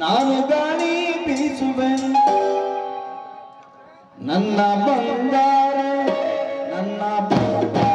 ನಾನು ಗಾಳಿ ಬೀಸುವೆ ನನ್ನ ಬಂಗಾರ ನನ್ನ ಬಂಗಾರ.